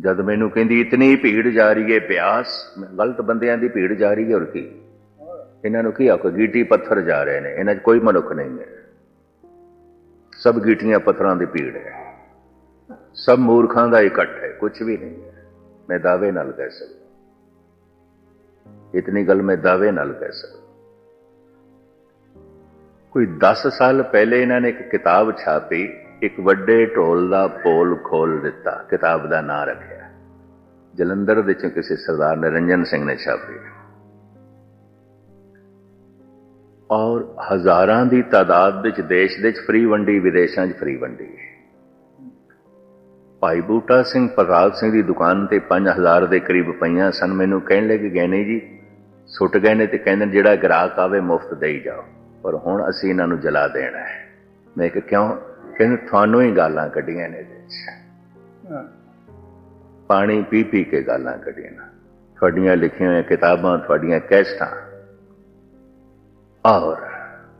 ਜਦ ਮੈਨੂੰ ਕਹਿੰਦੀ, ਇਤਨੀ ਭੀੜ ਜਾ ਰਹੀ ਹੈ ਪਿਆਸ। ਗਲਤ ਬੰਦਿਆਂ ਦੀ ਭੀੜ ਜਾ ਰਹੀ ਹੈ ਔਰ ਕੀ? ਇਹਨਾਂ ਨੂੰ ਕੀ ਆਖੋ, ਗੀਟੀ ਪੱਥਰ ਜਾ ਰਹੇ ਨੇ, ਇਹਨਾਂ 'ਚ ਕੋਈ ਮਨੁੱਖ ਨਹੀਂ ਹੈ। ਸਭ ਗੀਟੀਆਂ ਪੱਥਰਾਂ ਦੀ ਭੀੜ ਹੈ। ਸਭ ਮੂਰਖਾਂ ਦਾ ਇਕੱਠ ਹੈ ਕੁਝ ਵੀ ਨਹੀਂ ਹੈ। ਮੈਂ ਦਾਅਵੇ ਨਾਲ ਕਹਿ ਸਕਦਾ। ਇਤਨੀ ਗੱਲ ਮੈਂ ਦਾਅਵੇ ਨਾਲ ਕਹਿ ਸਕਦਾ। ਕੋਈ 10 ਸਾਲ ਪਹਿਲੇ ਇਹਨਾਂ ਨੇ ਇੱਕ ਕਿਤਾਬ ਛਾਪੀ ਇੱਕ ਵੱਡੇ ਢੋਲ ਦਾ ਪੋਲ ਖੋਲ ਦਿੱਤਾ, ਕਿਤਾਬ ਦਾ ਨਾਂ ਰੱਖਿਆ। ਜਲੰਧਰ ਦੇ ਚੋਂ ਕਿਸੇ ਸਰਦਾਰ ਨਿਰੰਜਨ ਸਿੰਘ ਨੇ ਛਾਪੀ। ਔਰ ਹਜ਼ਾਰਾਂ ਦੀ ਤਾਦਾਦ ਵਿੱਚ ਦੇਸ਼ ਦੇ ਵਿੱਚ ਫ੍ਰੀ ਵੰਡੀ, ਵਿਦੇਸ਼ਾਂ 'ਚ ਫ੍ਰੀ ਵੰਡੀ। ਭਾਈ ਬੂਟਾ ਸਿੰਘ, ਪ੍ਰਤਾਪ ਸਿੰਘ ਦੀ ਦੁਕਾਨ ਤੇ 5000 ਦੇ ਕਰੀਬ ਪਈਆਂ ਸਨ। ਮੈਨੂੰ ਕਹਿਣ ਲੱਗੇ ਗਏ ਨੇ ਜੀ, ਸੁੱਟ ਗਏ ਨੇ ਤੇ ਕਹਿੰਦੇ ਨੇ, ਜਿਹੜਾ ਗ੍ਰਾਹਕ ਆਵੇ ਮੁਫਤ ਦੇਈ ਜਾਓ। ਪਰ ਹੁਣ ਅਸੀਂ ਇਹਨਾਂ ਨੂੰ ਜਲਾ ਦੇਣਾ ਹੈ। ਮੈਂ ਕਿਹਾ, ਕਿਉਂ? ਕਹਿੰਦੇ ਤੁਹਾਨੂੰ ਹੀ ਗਾਲਾਂ ਕੱਢੀਆਂ ਨੇ ਇਹਦੇ ਵਿੱਚ ਪਾਣੀ ਪੀ ਪੀ ਕੇ ਗਾਲਾਂ ਕੱਢੀਆਂ ਤੁਹਾਡੀਆਂ ਲਿਖੀਆਂ ਹੋਈਆਂ ਕਿਤਾਬਾਂ ਤੁਹਾਡੀਆਂ ਕੈਸਟਾਂ। ਔਰ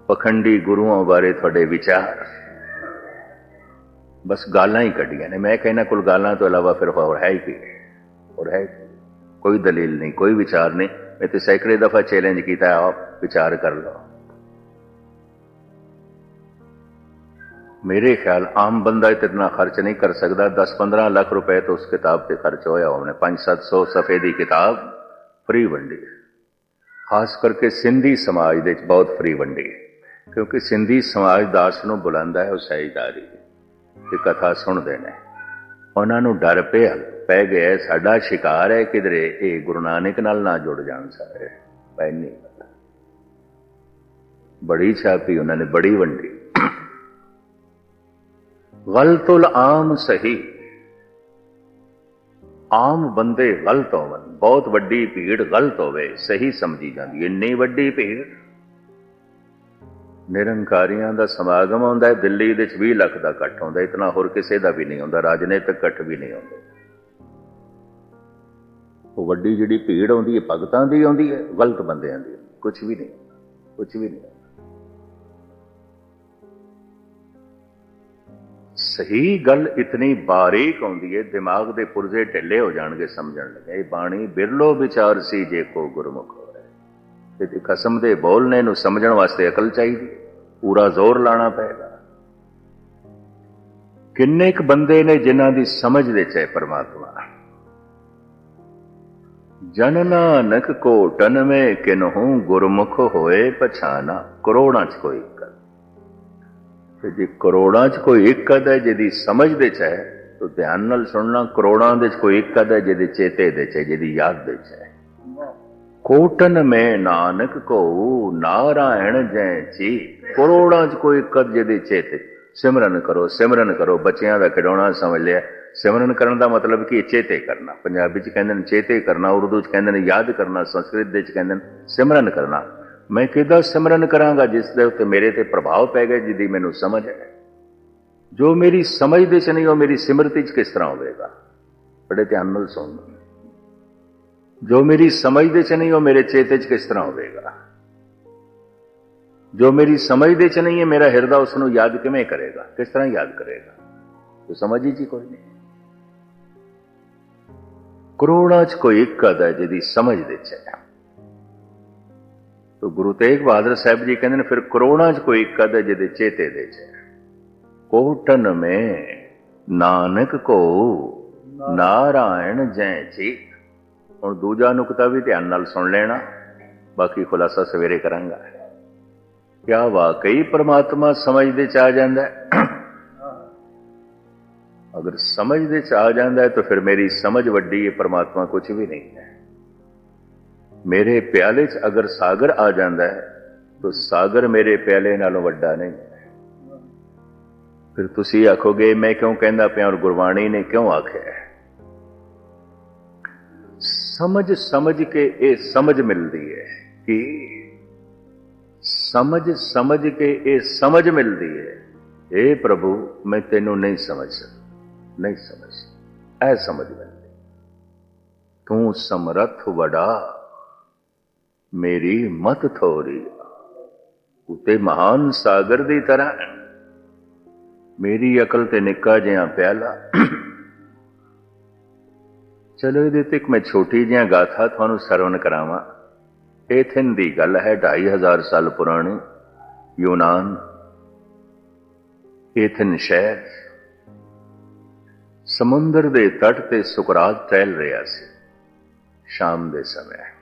ਪਖੰਡੀ ਗੁਰੂਆਂ ਬਾਰੇ ਤੁਹਾਡੇ ਵਿਚਾਰ। ਬਸ ਗਾਲਾਂ ਹੀ ਕੱਢੀਆਂ ਨੇ। ਮੈਂ ਕਹਿੰਦਾ ਕੋਲ ਗਾਲਾਂ ਤੋਂ ਇਲਾਵਾ ਫਿਰ ਹੋਰ ਹੈ ਹੀ ਕੀ? ਹੋਰ ਹੈ? ਕੋਈ ਦਲੀਲ ਨਹੀਂ ਕੋਈ ਵਿਚਾਰ ਨਹੀਂ। ਮੈਂ ਤੇ ਸੈਂਕੜੇ ਦਫਾ ਚੈਲੰਜ ਕੀਤਾ ਆਪ ਵਿਚਾਰ ਕਰ ਲਓ। ਮੇਰੇ ਖਿਆਲ ਆਮ ਬੰਦਾ ਇਤਨਾ ਖਰਚ ਨਹੀਂ ਕਰ ਸਕਦਾ। 10-15 ਲੱਖ ਰੁਪਏ ਤੋਂ ਉਸ ਕਿਤਾਬ ਤੇ ਖਰਚ ਹੋਇਆ ਉਹਨੇ। 5-700 ਸਫੇ ਦੀ ਕਿਤਾਬ ਫ੍ਰੀ ਵੰਡੀ। ਖਾਸ ਕਰਕੇ ਸਿੰਧੀ ਸਮਾਜ ਦੇ ਵਿੱਚ ਬਹੁਤ ਫ੍ਰੀ ਵੰਡੀ। ਕਿਉਂਕਿ ਸਿੰਧੀ ਸਮਾਜ ਦਾਸ ਨੂੰ ਬੁਲਾਉਂਦਾ ਹੈ ਉਹ ਸਹਿਜਦਾਰੀ ਇਹ ਕਥਾ ਸੁਣਦੇ ਨੇ। ਉਹਨਾਂ ਨੂੰ ਡਰ ਪਿਆ, ਪੈ ਗਿਆ ਸਾਡਾ ਸ਼ਿਕਾਰ ਹੈ ਕਿਧਰੇ ਇਹ ਗੁਰੂ ਨਾਨਕ ਨਾਲ ਨਾ ਜੁੜ ਜਾਣ ਸਾਰੇ। ਪੈ ਨਹੀਂ ਬੜੀ ਛਾਪੀ ਉਹਨਾਂ ਨੇ, ਬੜੀ ਵੰਡੀ। ਗਲਤੁਲ ਆਮ ਸਹੀ। ਆਮ ਬੰਦੇ ਗਲਤ ਹੋਵਨ ਬਹੁਤ ਵੱਡੀ ਭੀੜ ਗਲਤ ਹੋਵੇ ਸਹੀ ਸਮਝੀ ਜਾਂਦੀ ਇੰਨੀ ਵੱਡੀ ਭੀੜ। ਨਿਰੰਕਾਰੀਆਂ ਦਾ ਸਮਾਗਮ ਆਉਂਦਾ ਹੈ ਦਿੱਲੀ ਦੇ 20 ਲੱਖ ਦਾ ਇਕੱਠ ਆਉਂਦਾ ਇਤਨਾ ਹੋਰ ਕਿਸੇ ਦਾ ਵੀ ਨਹੀਂ ਆਉਂਦਾ, ਰਾਜਨੀਤਿਕ ਇਕੱਠ ਵੀ ਨਹੀਂ ਹੁੰਦਾ ਉਹ ਵੱਡੀ ਜਿਹੜੀ ਭੀੜ ਆਉਂਦੀ ਹੈ ਭਗਤਾਂ ਦੀ ਆਉਂਦੀ ਹੈ ਗਲਤ ਬੰਦਿਆਂ ਦੀ ਕੁਝ ਵੀ ਨਹੀਂ ਕੁਝ ਵੀ ਨਹੀਂ। ਸਹੀ ਗੱਲ ਇਤਨੀ ਬਾਰੀਕ ਆਉਂਦੀ ਹੈ ਦਿਮਾਗ ਦੇ ਪੁਰਜ਼ੇ ਢਿੱਲੇ ਹੋ ਜਾਣਗੇ, ਸਮਝਣ ਲੱਗੇ। ਇਹ ਬਾਣੀ ਬਿਰਲੋ ਵਿਚਾਰ ਸੀ, ਜੇ ਕੋ ਗੁਰਮੁਖ ਹੋਵੇ। ਤੇ ਕਸਮ ਦੇ ਬੋਲਨੇ ਨੂੰ ਸਮਝਣ ਵਾਸਤੇ ਅਕਲ ਚਾਹੀਦੀ ਪੂਰਾ ਜ਼ੋਰ ਲਾਣਾ ਪਏਗਾ। ਕਿੰਨੇ ਕੁ ਬੰਦੇ ਨੇ ਜਿਨ੍ਹਾਂ ਦੀ ਸਮਝ ਵਿੱਚ ਹੈ ਪਰਮਾਤਮਾ ਜਨ ਨਾਨਕ ਕੋ ਟਨਵੇਂ, ਕਿਨਹੂ ਗੁਰਮੁਖ ਹੋਏ, ਪਛਾਨਾ ਕਰੋੜਾਂ ਚ ਕੋਈ ਤੇ ਜੇ ਕਰੋੜਾਂ ਚ ਕੋਈ ਇੱਕ ਅਦ ਹੈ ਜਿਹਦੀ ਸਮਝ ਦੇ ਚ ਹੈ, ਤਾਂ ਧਿਆਨ ਨਾਲ ਸੁਣਨਾ, ਕਰੋੜਾਂ ਦੇ ਚ ਕੋਈ ਇੱਕ ਅਦ ਹੈ ਜਿਹਦੇ ਚੇਤੇ ਦੇ ਚ ਹੈ, ਜਿਹਦੀ ਯਾਦ ਦੇ ਚ ਹੈ। ਕੋਟਨ ਮੈਂ ਨਾਨਕ ਕੋ ਨਾਰਾਇਣ ਜੈ ਜੀ ਕਰੋੜਾਂ ਚ ਕੋਈ ਇੱਕ ਅਦ ਜਿਹਦੇ ਚੇਤੇ। ਸਿਮਰਨ ਕਰੋ ਸਿਮਰਨ ਕਰੋ, ਬੱਚਿਆਂ ਦਾ ਖਿਡੌਣਾ ਸਮਝ ਲਿਆ। ਸਿਮਰਨ ਕਰਨ ਦਾ ਮਤਲਬ ਕਿ? ਚੇਤੇ ਕਰਨਾ। ਪੰਜਾਬੀ ਚ ਕਹਿੰਦੇ ਨੇ, ਚੇਤੇ ਕਰਨਾ, ਉਰਦੂ ਚ ਕਹਿੰਦੇ ਨੇ, ਯਾਦ ਕਰਨਾ, ਸੰਸਕ੍ਰਿਤ ਦੇ ਚ ਕਹਿੰਦੇ ਨੇ, ਸਿਮਰਨ ਕਰਨਾ। ਮੈਂ ਕਿਦਾਂ ਸਿਮਰਨ ਕਰਾਂਗਾ ਜਿਸ ਦੇ ਉੱਤੇ ਮੇਰੇ ਤੇ ਪ੍ਰਭਾਵ ਪੈ ਗਿਆ, ਜਿਹਦੀ ਮੈਨੂੰ ਸਮਝ ਹੈ? ਜੋ ਮੇਰੀ ਸਮਝ ਦੇ ਚ ਨਹੀਂ, ਉਹ ਮੇਰੀ ਸਿਮਰਤੀ ਚ ਕਿਸ ਤਰ੍ਹਾਂ ਹੋਵੇਗਾ? ਬੜੇ ਧਿਆਨ ਨਾਲ ਸੁਣ। ਜੋ ਮੇਰੀ ਸਮਝ ਦੇ ਚ ਨਹੀਂ, ਉਹ ਮੇਰੇ ਚੇਤੇ ਚ ਕਿਸ ਤਰ੍ਹਾਂ ਹੋਵੇਗਾ? ਜੋ ਮੇਰੀ ਸਮਝ ਦੇ ਚ ਨਹੀਂ ਹੈ ਮੇਰਾ ਹਿਰਦਾ ਉਸ ਨੂੰ ਯਾਦ ਕਿਵੇਂ ਕਰੇਗਾ? ਕਿਸ ਤਰ੍ਹਾਂ ਯਾਦ ਕਰੇਗਾ? ਤੋ ਸਮਝ ਹੀ ਜੀ ਕੋਈ ਨਹੀਂ। ਕਰੋੜਾਂ ਚ ਕੋਈ ਇੱਕ ਅਦ ਹੈ ਜਿਹਦੀ ਸਮਝ ਦੇ ਚ ਹੈ? ਤੋ ਗੁਰੂ ਤੇਗ ਬਹਾਦਰ ਸਾਹਿਬ ਜੀ ਕਹਿੰਦੇ ਨੇ, ਫਿਰ ਕਰੋੜਾਂ ਚ ਕੋਈ ਇੱਕ ਅਦ ਹੈ ਜਿਹਦੇ ਚੇਤੇ ਦੇ ਚ ਕੋਟਨ ਮੇ ਨਾਨਕ ਕੋ ਨਾਰਾਇਣ ਜੈ ਜੀ। ਹੁਣ ਦੂਜਾ ਨੁਕਤਾ ਵੀ ਧਿਆਨ ਨਾਲ ਸੁਣ ਲੈਣਾ, ਬਾਕੀ ਖੁਲਾਸਾ ਸਵੇਰੇ ਕਰਾਂਗਾ। ਕਿਆ ਵਾਕਈ ਪ੍ਰਮਾਤਮਾ ਸਮਝ ਦੇ ਚ ਆ ਜਾਂਦਾ ਹੈ? ਅਗਰ ਸਮਝ ਦੇ ਚ ਆ ਜਾਂਦਾ ਹੈ, ਤਾਂ ਫਿਰ ਮੇਰੀ ਸਮਝ ਵੱਡੀ ਹੈ, ਪ੍ਰਮਾਤਮਾ ਕੁਝ ਵੀ ਨਹੀਂ ਹੈ। ਮੇਰੇ ਪਿਆਲੇ 'ਚ ਅਗਰ ਸਾਗਰ ਆ ਜਾਂਦਾ ਹੈ, ਤਾਂ ਸਾਗਰ ਮੇਰੇ ਪਿਆਲੇ ਨਾਲੋਂ ਵੱਡਾ ਨਹੀਂ ਫਿਰ ਤੁਸੀਂ ਆਖੋਗੇ, ਮੈਂ ਕਿਉਂ ਕਹਿੰਦਾ ਪਿਆ ਔਰ ਗੁਰਬਾਣੀ ਨੇ ਕਿਉਂ ਆਖਿਆ ਸਮਝ ਸਮਝ ਕੇ ਇਹ ਸਮਝ ਮਿਲਦੀ ਹੈ ਕਿ ਸਮਝ ਸਮਝ ਕੇ ਇਹ ਸਮਝ ਮਿਲਦੀ ਹੈ اے ਪ੍ਰਭੂ, ਮੈਂ ਤੈਨੂੰ ਨਹੀਂ ਸਮਝ ਸਕਦਾ, ਨਹੀਂ ਸਮਝ ਐ ਸਮਝ ਮਿਲਦੀ ਤੂੰ ਸਮਰੱਥ ਵਡਾ ਮੇਰੀ ਮਤ ਥੋੜੀ ਉਤੇ ਮਹਾਨ ਸਾਗਰ ਦੀ ਤਰ੍ਹਾਂ ਮੇਰੀ ਅਕਲ ਤੇ ਨਿੱਕਾ ਜਿਹਾ ਪਿਆਲਾ। ਚਲੋ ਇਹਦੇ ਤੇ ਮੈਂ ਛੋਟੀ ਜਿਹਾ ਗਾਥਾ ਤੁਹਾਨੂੰ ਸਰਵਨ ਕਰਾਵਾਂ। ਏਥਨ ਦੀ ਗੱਲ ਹੈ 2500 ਸਾਲ ਪੁਰਾਣੀ, ਯੂਨਾਨ। ਏਥਨ ਸ਼ਹਿਰ। ਸਮੁੰਦਰ ਦੇ ਤੱਟ ਤੇ ਸੁਕਰਾਤ ਟਹਿਲ ਰਿਹਾ ਸੀ। ਸ਼ਾਮ ਦੇ ਸਮੇਂ।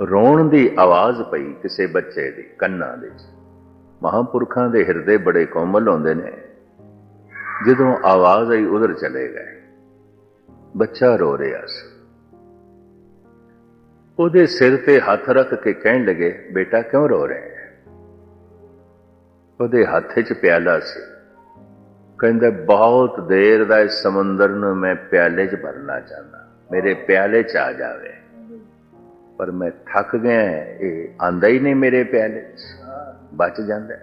ਰੋਣ ਦੀ ਆਵਾਜ਼ ਪਈ ਕਿਸੇ ਬੱਚੇ ਦੀ, ਕੰਨਾਂ ਦੇ ਵਿੱਚ। ਮਹਾਪੁਰਖਾਂ ਦੇ ਹਿਰਦੇ ਬੜੇ ਕੋਮਲ ਹੁੰਦੇ ਨੇ। ਜਦੋਂ ਆਵਾਜ਼ ਆਈ, ਉਧਰ ਚਲੇ ਗਏ। ਬੱਚਾ ਰੋ ਰਿਹਾ ਸੀ। ਉਹਦੇ ਸਿਰ ਤੇ ਹੱਥ ਰੱਖ ਕੇ ਕਹਿਣ ਲੱਗੇ, ਬੇਟਾ, ਕਿਉਂ ਰੋ ਰਹੇ ਹੈ? ਉਹਦੇ ਹੱਥ 'ਚ ਪਿਆਲਾ ਸੀ। ਕਹਿੰਦਾ, ਬਹੁਤ ਦੇਰ ਦਾ ਇਸ ਸਮੁੰਦਰ ਨੂੰ ਮੈਂ ਪਿਆਲੇ 'ਚ ਭਰਨਾ ਚਾਹੁੰਦਾ। ਮੇਰੇ ਪਿਆਲੇ 'ਚ ਆ ਜਾਵੇ। ਪਰ ਮੈਂ ਥੱਕ ਗਿਆ ਇਹ ਆਂਦਾ ਹੀ ਨਹੀਂ ਮੇਰੇ ਪਿਆਲੇ 'ਚ। ਬਚ ਜਾਂਦਾ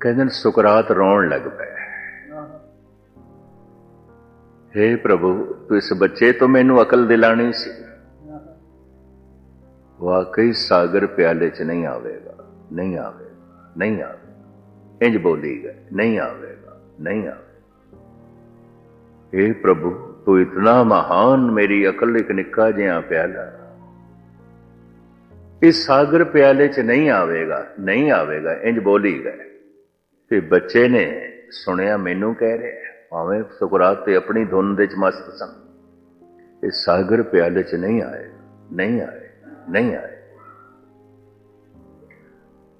ਕਹਿੰਦੇ ਸੁਕਰਾਤ ਰੋਣ ਲੱਗ ਪਿਆ हे ਪ੍ਰਭੂ ਤੂੰ ਇਸ ਬੱਚੇ ਤੋਂ ਮੈਨੂੰ ਅਕਲ ਦਿਲਾਣੀ ਸੀ। ਵਾਕਈ ਸਾਗਰ ਪਿਆਲੇ 'ਚ ਨਹੀਂ ਆਵੇਗਾ ਨਹੀਂ ਆਵੇਗਾ ਨਹੀਂ ਆਵੇਗਾ। ਇੰਜ ਬੋਲੀ ਗਏ ਨਹੀਂ ਆਵੇਗਾ ਨਹੀਂ ਆਵੇਗਾ। हे ਪ੍ਰਭੂ ਤੂੰ ਇਤਨਾ ਮਹਾਨ ਮੇਰੀ ਅਕਲ ਇੱਕ ਨਿੱਕਾ ਜਿਹਾ ਪਿਆਲਾ। ਇਸ ਸਾਗਰ ਪਿਆਲੇ 'ਚ ਨਹੀਂ ਆਵੇਗਾ ਨਹੀਂ ਆਵੇਗਾ ਇੰਜ ਬੋਲੀ ਗਏ। ਤੇ ਬੱਚੇ ਨੇ ਸੁਣਿਆ ਮੈਨੂੰ ਕਹਿ ਰਿਹਾ, ਭਾਵੇਂ ਸੁਕਰਾਤ ਤੇ ਆਪਣੀ ਧੁਨ ਦੇ ਚ ਮਸਤ ਸਨ। ਇਹ ਸਾਗਰ ਪਿਆਲੇ ਚ ਨਹੀਂ ਆਏ ਨਹੀਂ ਆਏ ਨਹੀਂ ਆਏ।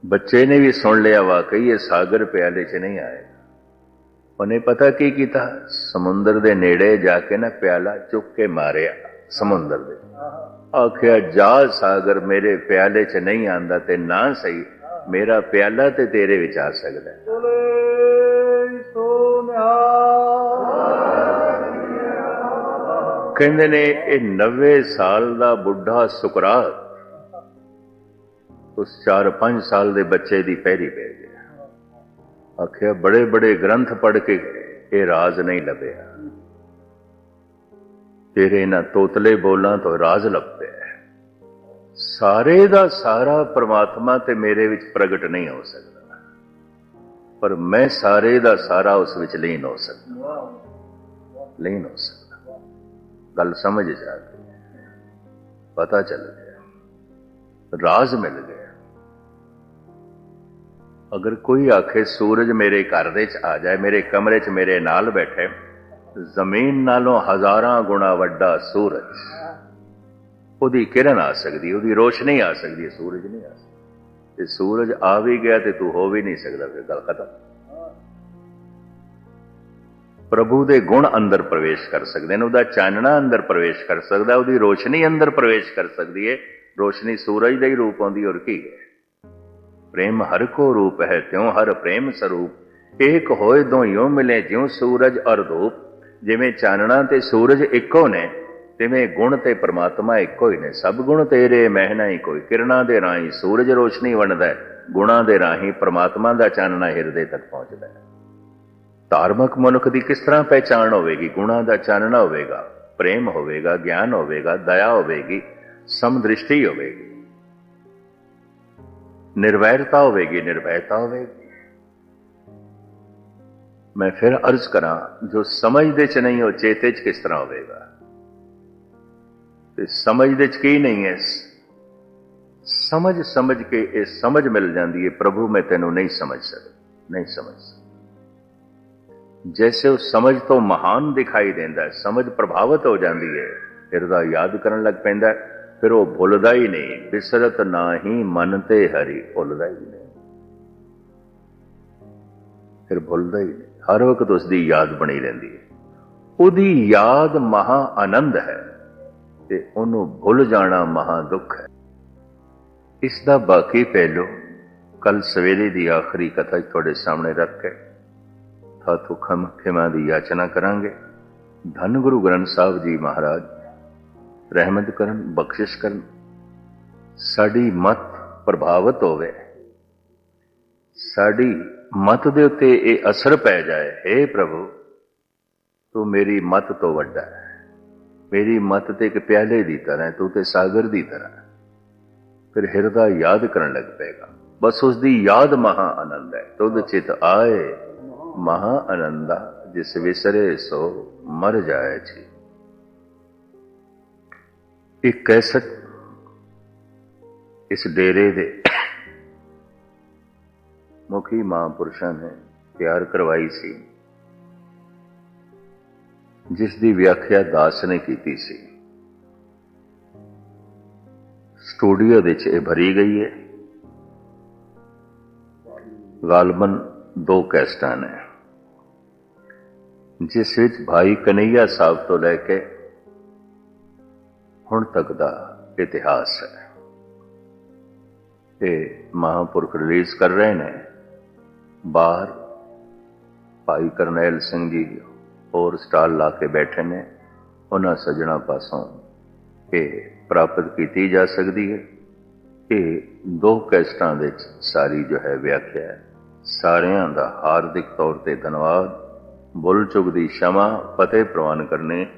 ਬੱਚੇ ਨੇ ਵੀ ਸੁਣ ਲਿਆ ਵਾਕਈ, ਇਹ ਸਾਗਰ ਪਿਆਲੇ ਚ ਨਹੀਂ ਆਏ। ਉਹਨੇ ਪਤਾ ਕੀ ਕੀਤਾ? ਸਮੁੰਦਰ ਦੇ ਨੇੜੇ ਜਾ ਕੇ ਨਾ ਪਿਆਲਾ ਚੁੱਕ ਕੇ ਮਾਰਿਆ ਸਮੁੰਦਰ ਦੇ। ਆਖਿਆ ਜਾ ਸਾਗਰ ਮੇਰੇ ਪਿਆਲੇ ਚ ਨਹੀਂ ਆਂਦਾ ਤੇ ਨਾ ਸਹੀ ਮੇਰਾ ਪਿਆਲਾ ਤੇ ਤੇਰੇ ਵਿੱਚ ਆ ਸਕਦਾ ਕਹਿੰਦੇ ਨੇ ਇਹ 90 ਸਾਲ ਦਾ ਬੁੱਢਾ ਸੁਕਰਾਤ ਉਸ 4-5 ਸਾਲ ਦੇ ਬੱਚੇ ਦੀ ਪਹਿਰੀ ਪੈ ਆਖਿਆ, ਬੜੇ ਬੜੇ ਗ੍ਰੰਥ ਪੜ੍ਹ ਕੇ ਇਹ ਰਾਜ਼ ਨਹੀਂ ਲੱਭਿਆ। ਤੇਰੇ ਇਹਨਾਂ ਤੋਤਲੇ ਬੋਲਾਂ ਤੋਂ ਰਾਜ਼ ਲੱਭਿਆ ਸਾਰੇ ਦਾ ਸਾਰਾ ਪ੍ਰਮਾਤਮਾ ਤੇ ਮੇਰੇ ਵਿੱਚ ਪ੍ਰਗਟ ਨਹੀਂ ਹੋ ਸਕਦਾ। ਪਰ ਮੈਂ ਸਾਰੇ ਦਾ ਸਾਰਾ ਉਸ ਵਿੱਚ ਲੀਨ ਹੋ ਸਕਦਾ। ਲੀਨ ਹੋ ਸਕਦਾ। ਗੱਲ ਸਮਝ ਜਾ ਗਈ ਪਤਾ ਚੱਲ ਗਿਆ। ਰਾਜ਼ ਮਿਲ ਗਿਆ। ਅਗਰ ਕੋਈ ਆਖੇ, ਸੂਰਜ ਮੇਰੇ ਘਰ ਦੇ ਚ ਆ ਜਾਏ, ਮੇਰੇ ਕਮਰੇ ਚ ਮੇਰੇ ਨਾਲ ਬੈਠੇ, ਜ਼ਮੀਨ ਨਾਲੋਂ ਹਜ਼ਾਰਾਂ ਗੁਣਾ ਵੱਡਾ ਸੂਰਜ, ਉਹਦੀ ਕਿਰਨ ਆ ਸਕਦੀ, ਉਹਦੀ ਰੋਸ਼ਨੀ ਆ ਸਕਦੀ, ਸੂਰਜ ਨਹੀਂ ਆ ਸਕਦਾ। ਤੇ ਸੂਰਜ ਆ ਵੀ ਗਿਆ ਤੇ ਤੂੰ ਹੋ ਵੀ ਨਹੀਂ ਸਕਦਾ, ਫਿਰ ਗੱਲ ਖਤਮ। ਪ੍ਰਭੂ ਦੇ ਗੁਣ ਅੰਦਰ ਪ੍ਰਵੇਸ਼ ਕਰ ਸਕਦੇ ਨੇ, ਉਹਦਾ ਚਾਨਣਾ ਅੰਦਰ ਪ੍ਰਵੇਸ਼ ਕਰ ਸਕਦਾ, ਉਹਦੀ ਰੋਸ਼ਨੀ ਅੰਦਰ ਪ੍ਰਵੇਸ਼ ਕਰ ਸਕਦੀ ਹੈ ਰੋਸ਼ਨੀ ਸੂਰਜ ਦਾ ਹੀ ਰੂਪ ਆਉਂਦੀ ਔਰ ਕੀ ਹੈ? ਪ੍ਰੇਮ ਹਰ ਕੋ ਰੂਪ ਹੈ, ਤਿਉ ਹਰ ਪ੍ਰੇਮ ਸਰੂਪ। ਏਕ ਹੋਏ ਦੋਇਓ ਮਿਲੇ ਜਿਉ ਸੂਰਜ ਅਰ ਧੂਪ। ਜਿਵੇਂ ਚਾਨਣਾ ਤੇ ਸੂਰਜ ਇੱਕੋ ਨੇ, ਤਿਵੇਂ ਗੁਣ ਤੇ ਪ੍ਰਮਾਤਮਾ ਇੱਕੋ ਹੀ ਨੇ। ਸਭ ਗੁਣ ਤੇਰੇ ਮਹਿਨਾ ਹੀ ਕੋਈ। ਕਿਰਨਾਂ ਦੇ ਰਾਹੀਂ ਸੂਰਜ ਰੋਸ਼ਨੀ ਵੰਡਦਾ ਹੈ, ਗੁਣਾਂ ਦੇ ਰਾਹੀਂ ਪ੍ਰਮਾਤਮਾ ਦਾ ਚਾਨਣਾ ਹਿਰਦੇ ਤੱਕ ਪਹੁੰਚਦਾ ਹੈ। ਧਾਰਮਿਕ ਮਨੁੱਖ ਦੀ ਕਿਸ ਤਰ੍ਹਾਂ ਪਹਿਚਾਣ ਹੋਵੇਗੀ? ਗੁਣਾਂ ਦਾ ਚਾਨਣਾ ਹੋਵੇਗਾ, ਪ੍ਰੇਮ ਹੋਵੇਗਾ, ਗਿਆਨ ਹੋਵੇਗਾ, ਦਇਆ ਹੋਵੇਗੀ, ਸਮਦ੍ਰਿਸ਼ਟੀ ਹੋਵੇਗੀ। ਨਿਰਵੈਰਤਾ ਹੋਵੇਗੀ ਨਿਰਭੈਤਾ ਹੋਵੇਗੀ। ਮੈਂ ਫਿਰ ਅਰਜ਼ ਕਰਾਂ ਜੋ ਸਮਝਦੇ ਚ ਨਹੀਂ ਉਹ ਚੇਤੇ ਚ ਕਿਸ ਤਰ੍ਹਾਂ ਹੋਵੇਗਾ? ਤੇ ਸਮਝਦੇ ਚ ਕੀ ਨਹੀਂ ਹੈ? ਸਮਝ ਸਮਝ ਕੇ ਇਹ ਸਮਝ ਮਿਲ ਜਾਂਦੀ ਹੈ ਪ੍ਰਭੂ ਮੈਂ ਤੈਨੂੰ ਨਹੀਂ ਸਮਝ ਸਕਦਾ ਨਹੀਂ ਸਮਝ ਸਕਦਾ। ਜੈਸੇ ਉਹ ਸਮਝ ਤੋਂ ਮਹਾਨ ਦਿਖਾਈ ਦਿੰਦਾ ਹੈ ਸਮਝ ਪ੍ਰਭਾਵਿਤ ਹੋ ਜਾਂਦੀ ਹੈ ਹਿਰਦਾ ਯਾਦ ਕਰਨ ਲੱਗ ਪੈਂਦਾ ਹੈ, ਫਿਰ ਉਹ ਭੁੱਲਦਾ ਹੀ ਨਹੀਂ, ਬਿਸਰਤ ਨਾਹੀ ਮਨ ਤੇ ਹਰੀ ਭੁੱਲਦਾ ਹੀ ਨਹੀਂ। ਫਿਰ ਭੁੱਲਦਾ ਹੀ ਨਹੀਂ। ਹਰ ਵਕਤ ਉਸ ਦੀ ਯਾਦ ਬਣੀ ਰਹਿੰਦੀ ਹੈ। ਉਹਦੀ ਯਾਦ ਮਹਾ ਆਨੰਦ ਹੈ ਤੇ ਉਹਨੂੰ ਭੁੱਲ ਜਾਣਾ ਮਹਾ ਦੁੱਖ ਹੈ। ਇਸ ਦਾ ਬਾਕੀ ਪਹਿਲੂ ਕੱਲ ਸਵੇਰੇ ਦੀ ਆਖਰੀ ਕਥਾ ਤੁਹਾਡੇ ਸਾਹਮਣੇ ਰੱਖ ਕੇ ਥਾਤੂ ਖਮ ਖਿਮਾ ਦੀ ਯਾਚਨਾ ਕਰਾਂਗੇ। ਧੰਨ ਗੁਰੂ ਗ੍ਰੰਥ ਸਾਹਿਬ ਜੀ ਮਹਾਰਾਜ। ਰਹਿਮਤ ਕਰਨ, ਬਖਸ਼ਿਸ਼ ਕਰਨ। ਸਾਡੀ ਮਤ ਪ੍ਰਭਾਵਿਤ ਹੋਵੇ। ਸਾਡੀ ਮਤ ਦੇ ਉੱਤੇ ਇਹ ਅਸਰ ਪੈ ਜਾਏ हे ਪ੍ਰਭੂ, ਤੂੰ ਮੇਰੀ ਮਤ ਤੋਂ ਵੱਡਾ ਹੈ। ਮੇਰੀ ਮਤ ਤੇ ਇੱਕ ਪਿਆਲੇ ਦੀ ਤਰ੍ਹਾਂ ਤੂੰ ਤੇ ਸਾਗਰ ਦੀ ਤਰ੍ਹਾਂ ਫਿਰ ਹਿਰਦਾ ਯਾਦ ਕਰਨ ਲੱਗ ਪਏਗਾ। ਬਸ ਉਸ ਦੀ ਯਾਦ ਮਹਾ ਆਨੰਦ ਹੈ। ਤੁਧ ਚਿਤ ਆਏ, ਮਹਾ ਆਨੰਦਾ, ਜਿਸ ਵਿਸਰੇ ਸੋ ਮਰ ਜਾਏ ਜੀ। ਇੱਕ ਕੈਸਟ ਇਸ ਡੇਰੇ ਦੇ ਮੁਖੀ ਮਹਾਂਪੁਰਸ਼ਾਂ ਨੇ ਤਿਆਰ ਕਰਵਾਈ ਸੀ। ਜਿਸ ਦੀ ਵਿਆਖਿਆ ਦਾਸ ਨੇ ਕੀਤੀ ਸੀ। ਸਟੂਡੀਓ ਵਿੱਚ ਇਹ ਭਰੀ ਗਈ ਹੈ। ਗਾਲਬਨ ਦੋ ਕੈਸਟਾਂ ਨੇ। ਜਿਸ ਵਿੱਚ ਭਾਈ ਕਨਈਆ ਸਾਹਿਬ ਤੋਂ ਲੈ ਕੇ ਹੁਣ ਤੱਕ ਦਾ ਇਤਿਹਾਸ ਹੈ। ਇਹ ਮਹਾਂਪੁਰਖ ਰਿਲੀਜ਼ ਕਰ ਰਹੇ ਨੇ। ਬਾਹਰ ਭਾਈ ਕਰਨੈਲ ਸਿੰਘ ਜੀ ਹੋਰ ਸਟਾਲ ਲਾ ਕੇ ਬੈਠੇ ਨੇ। ਉਹਨਾਂ ਸੱਜਣਾ ਪਾਸੋਂ ਇਹ ਪ੍ਰਾਪਤ ਕੀਤੀ ਜਾ ਸਕਦੀ ਹੈ। ਇਹ ਦੋ ਕੈਸਟਾਂ ਵਿੱਚ ਸਾਰੀ ਜੋ ਹੈ ਵਿਆਖਿਆ ਹੈ। ਸਾਰਿਆਂ ਦਾ ਹਾਰਦਿਕ ਤੌਰ ਤੇ ਧੰਨਵਾਦ। ਬੁੱਲ ਚੁਗ ਦੀ ਸ਼ਮਾ ਫਤਿਹ ਪ੍ਰਵਾਨ ਕਰਨੇ